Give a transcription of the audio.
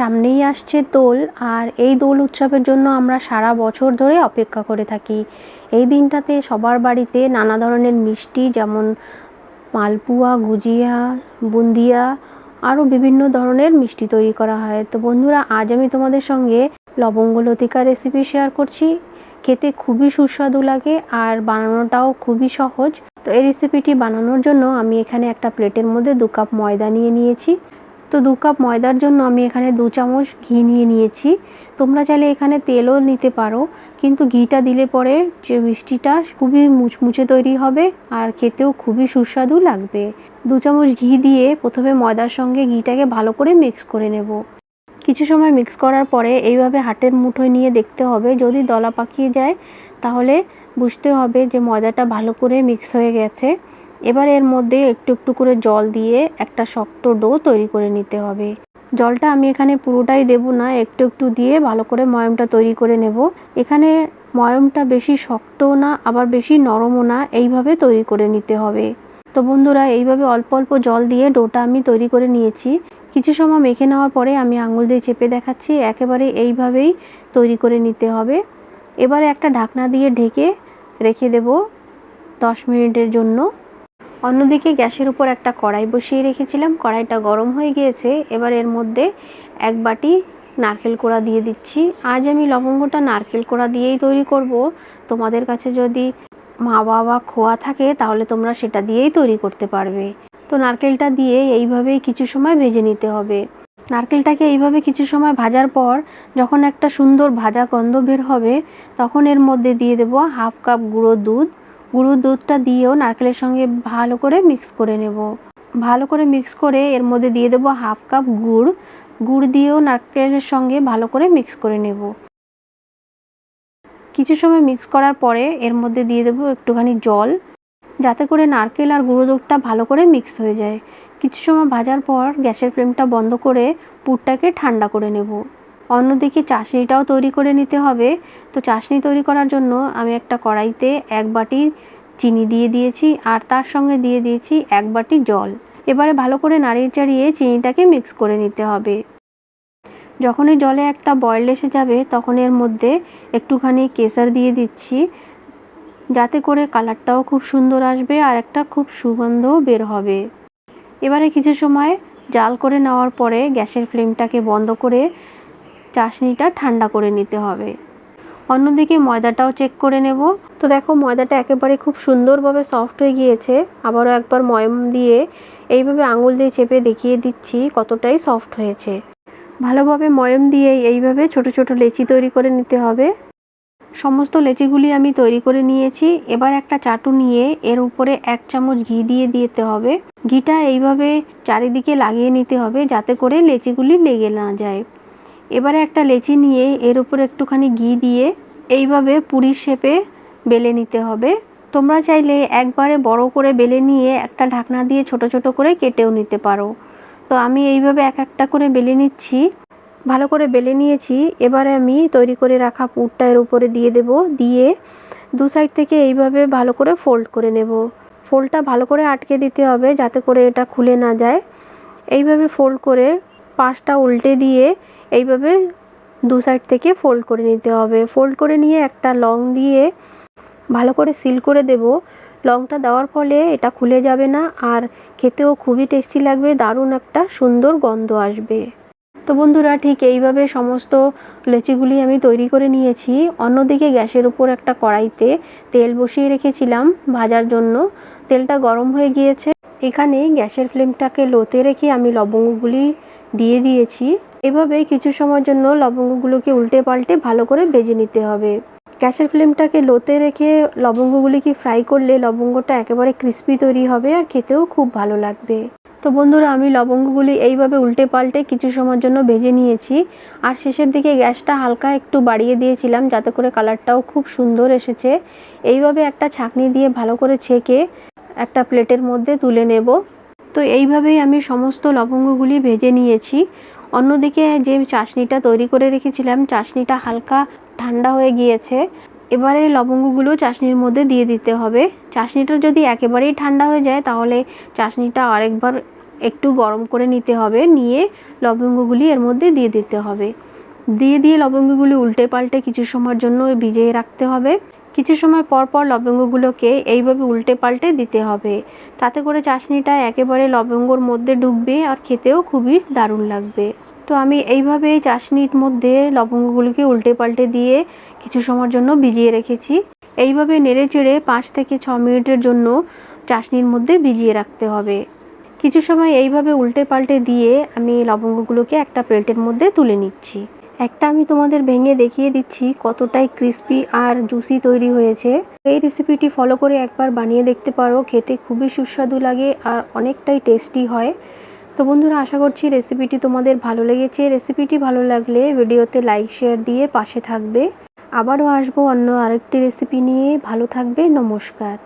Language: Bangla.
সামনেই আসছে দোল, আর এই দোল উৎসবের জন্য আমরা সারা বছর ধরে অপেক্ষা করে থাকি। এই দিনটাতে সবার বাড়িতে নানা ধরনের মিষ্টি, যেমন মালপুয়া, গুজিয়া, বুন্দিয়া, আরও বিভিন্ন ধরনের মিষ্টি তৈরি করা হয়। তো বন্ধুরা, আজ আমি তোমাদের সঙ্গে লবঙ্গ লতিকা রেসিপি শেয়ার করছি। খেতে খুবই সুস্বাদু লাগে আর বানানোটাও খুবই সহজ। তো এই রেসিপিটি বানানোর জন্য আমি এখানে একটা প্লেটের মধ্যে দু কাপ ময়দা নিয়ে নিয়েছি। তো দু কাপ ময়দার জন্য আমি এখানে দু চামচ ঘি নিয়ে নিয়েছি। তোমরা চাইলে এখানে তেলও নিতে পারো, কিন্তু ঘিটা দিলে পরে যে মিষ্টিটা খুবই মুচমুচে তৈরি হবে আর খেতেও খুবই সুস্বাদু লাগবে। দু চামচ ঘি দিয়ে প্রথমে ময়দার সঙ্গে ঘিটাকে ভালো করে মিক্স করে নেব। কিছু সময় মিক্স করার পরে এইভাবে হাটের মুঠোয় নিয়ে দেখতে হবে। যদি দলা পাকিয়ে যায়, তাহলে বুঝতে হবে যে ময়দাটা ভালো করে মিক্স হয়ে গেছে। এবার এর মধ্যে একটু একটু করে জল দিয়ে একটা শক্ত ডো তৈরি করে নিতে হবে। জলটা আমি এখানে পুরোটাই দেব না, একটু একটু দিয়ে ভালো করে ময়মটা তৈরি করে নেব। এখানে ময়মটা বেশি শক্তও না, আবার বেশি নরমও না, এইভাবে তৈরি করে নিতে হবে। তো বন্ধুরা, এইভাবে অল্প অল্প জল দিয়ে ডোটা আমি তৈরি করে নিয়েছি। কিছু সময় মেখে নেওয়ার পরে আমি আঙুল দিয়ে চেপে দেখাচ্ছি, একেবারে এইভাবেই তৈরি করে নিতে হবে। এবারে একটা ঢাকনা দিয়ে ঢেকে রেখে দেব দশ মিনিটের জন্য। অন্যদিকে গ্যাসের উপর একটা কড়াই বসিয়ে রেখেছিলাম। কড়াইটা গরম হয়ে গিয়েছে। এবার এর মধ্যে এক বাটি নারকেল কোড়া দিয়ে দিচ্ছি। আজ আমি লবঙ্গটা নারকেল কোড়া দিয়েই তৈরি করব। তোমাদের কাছে যদি মা বাবা খোয়া থাকে, তাহলে তোমরা সেটা দিয়েই তৈরি করতে পারবে। তো নারকেলটা দিয়ে এইভাবেই কিছু সময় ভেজে নিতে হবে। নারকেলটাকে এইভাবে কিছু সময় ভাজার পর যখন একটা সুন্দর ভাজা গন্ধ বের হবে, তখন এর মধ্যে দিয়ে দেবো হাফ কাপ গুঁড়ো দুধ গুঁড়ো দুধটা দিয়েও নারকেলের সঙ্গে ভালো করে মিক্স করে নেব। ভালো করে মিক্স করে এর মধ্যে দিয়ে দেবো হাফ কাপ গুড়। গুড় দিয়েও নারকেলের সঙ্গে ভালো করে মিক্স করে নেব। কিছু সময় মিক্স করার পরে এর মধ্যে দিয়ে দেবো একটুখানি জল, যাতে করে নারকেল আর গুঁড়ো দুধটা ভালো করে মিক্স হয়ে যায়। কিছু সময় ভাজার পর গ্যাসের ফ্লেমটা বন্ধ করে পুরটাকে ঠান্ডা করে নেব। অন্যদিকে চাশনিটাও তৈরি করে নিতে হবে। তো চাশনি তৈরি করার জন্য আমি একটা কড়াইতে এক বাটি চিনি দিয়ে দিয়েছি আর তার সঙ্গে দিয়ে দিয়েছি এক বাটি জল। এবারে ভালো করে নাড়িয়ে চাড়িয়ে চিনিটাকে মিক্স করে নিতে হবে। যখনই জলে একটা বয়েল এসে যাবে, তখন এর মধ্যে একটুখানি কেসার দিয়ে দিচ্ছি, যাতে করে কালারটাও খুব সুন্দর আসবে আর একটা খুব সুগন্ধও বের হবে। এবারে কিছু সময় জাল করে নেওয়ার পরে গ্যাসের ফ্লেমটাকে বন্ধ করে চাশনিটা ঠান্ডা করে নিতে হবে। অন্যদিকে ময়দাটাও চেক করে নেব। তো দেখো, ময়দাটা একেবারে খুব সুন্দরভাবে সফট হয়ে গিয়েছে। আবারও একবার ময়ম দিয়ে এইভাবে আঙুল দিয়ে চেপে দেখিয়ে দিচ্ছি কতটাই সফট হয়েছে। ভালোভাবে ময়ম দিয়ে এইভাবে ছোট ছোট লেচি তৈরি করে নিতে হবে। সমস্ত লেচিগুলি আমি তৈরি করে নিয়েছি। এবার একটা চাটু নিয়ে এর উপরে এক চামচ ঘি দিয়ে দিতে হবে। ঘিটা এইভাবে চারিদিকে লাগিয়ে নিতে হবে যাতে করে লেচিগুলি লেগে না যায়। এবারে একটা লেচি নিয়ে এর উপর একটুখানি ঘি দিয়ে এইভাবে পুরীর শেপে বেলে নিতে হবে। তোমরা চাইলে একবারে বড় করে বেলে নিয়ে একটা ঢাকনা দিয়ে ছোট ছোট করে কেটেও নিতে পারো। তো আমি এইভাবে এক একটা করে বেলে নিচ্ছি। ভালো করে বেলে নিয়েছি। এবারে আমি তৈরি করে রাখা পুরটা এর উপরে দিয়ে দেব। দিয়ে দু সাইড থেকে এইভাবে ভালো করে ফোল্ড করে নেব। ফোল্ডটা ভালো করে আটকে দিতে হবে যাতে করে এটা খুলে না যায়। এইভাবে ফোল্ড করে পাশটা উল্টে দিয়ে এইভাবে দু সাইড থেকে ফোল্ড করে নিতে হবে। ফোল্ড করে নিয়ে একটা লং দিয়ে ভালো করে সিল করে দেব। লংটা দেওয়ার ফলে এটা খুলে যাবে না আর খেতেও খুবই টেস্টি লাগবে, দারুণ একটা সুন্দর গন্ধ আসবে। তো বন্ধুরা, ঠিক এইভাবে সমস্ত লেচিগুলি আমি তৈরি করে নিয়েছি। অন্যদিকে গ্যাসের উপর একটা কড়াইতে তেল বসিয়ে রেখেছিলাম ভাজার জন্য। তেলটা গরম হয়ে গিয়েছে। এখানে গ্যাসের ফ্লেমটাকে লোতে রেখে আমি লবঙ্গগুলি দিয়ে দিয়েছি। এভাবে কিছু সময়ের জন্য লবঙ্গগুলোকে উল্টে পাল্টে ভালো করে ভেজে নিতে হবে। গ্যাসের ফ্লেমটাকে লোতে রেখে লবঙ্গগুলিকে ফ্রাই করলে লবঙ্গটা একেবারে ক্রিস্পি তৈরি হবে আর খেতেও খুব ভালো লাগবে। তো বন্ধুরা, আমি লবঙ্গগুলি এইভাবে উল্টে পাল্টে কিছু সময়ের জন্য ভেজে নিয়েছি। আর শেষের দিকে গ্যাসটা হালকা একটু বাড়িয়ে দিয়েছিলাম যাতে করে কালারটাও খুব সুন্দর এসেছে। এইভাবে একটা ছাঁকনি দিয়ে ভালো করে ছেঁকে একটা প্লেটের মধ্যে তুলে নেব। তো এইভাবেই আমি সমস্ত লবঙ্গগুলি ভেজে নিয়েছি। অন্যদিকে যে চাশনিটা তৈরি করে রেখেছিলাম, চাশনিটা হালকা ঠান্ডা হয়ে গিয়েছে। এবারে লবঙ্গগুলো চাশনির মধ্যে দিয়ে দিতে হবে। চাশনিটা যদি একেবারেই ঠান্ডা হয়ে যায়, তাহলে চাশনিটা আরেকবার একটু গরম করে নিতে হবে। নিয়ে লবঙ্গগুলি এর মধ্যে দিয়ে দিতে হবে। দিয়ে দিয়ে লবঙ্গগুলি উল্টে পাল্টে কিছু সময়ের জন্য ভিজিয়ে রাখতে হবে। কিছু সময় পর পর লবঙ্গগুলোকে এইভাবে উল্টে পাল্টে দিতে হবে। তাতে করে চাশনিটা একেবারে লবঙ্গর মধ্যে ঢুকবে আর খেতেও খুবই দারুণ লাগবে। তো আমি এইভাবে চাশনির মধ্যে লবঙ্গগুলোকে উল্টে পাল্টে দিয়ে কিছু সময়ের জন্য ভিজিয়ে রেখেছি। এইভাবে নেড়ে চেড়ে পাঁচ থেকে ছ মিনিটের জন্য চাশনির মধ্যে ভিজিয়ে রাখতে হবে। কিছু সময় এইভাবে উল্টে পাল্টে দিয়ে আমি লবঙ্গগুলোকে একটা প্লেটের মধ্যে তুলে নিচ্ছি। একটা আমি তোমাদের ভেঙে দেখিয়ে দিচ্ছি কতটাই ক্রিস্পি আর জুসি তৈরি হয়েছে। এই রেসিপিটি ফলো করে একবার বানিয়ে দেখতে পারো, খেতে খুবই সুস্বাদু লাগে আর অনেকটাই টেস্টি হয়। তো বন্ধুরা, আশা করছি রেসিপিটি তোমাদের ভালো লেগেছে। রেসিপিটি ভালো লাগলে ভিডিওতে লাইক শেয়ার দিয়ে পাশে থাকবে। আবারও আসব অন্য আরেকটি রেসিপি নিয়ে। ভালো থাকবে, নমস্কার।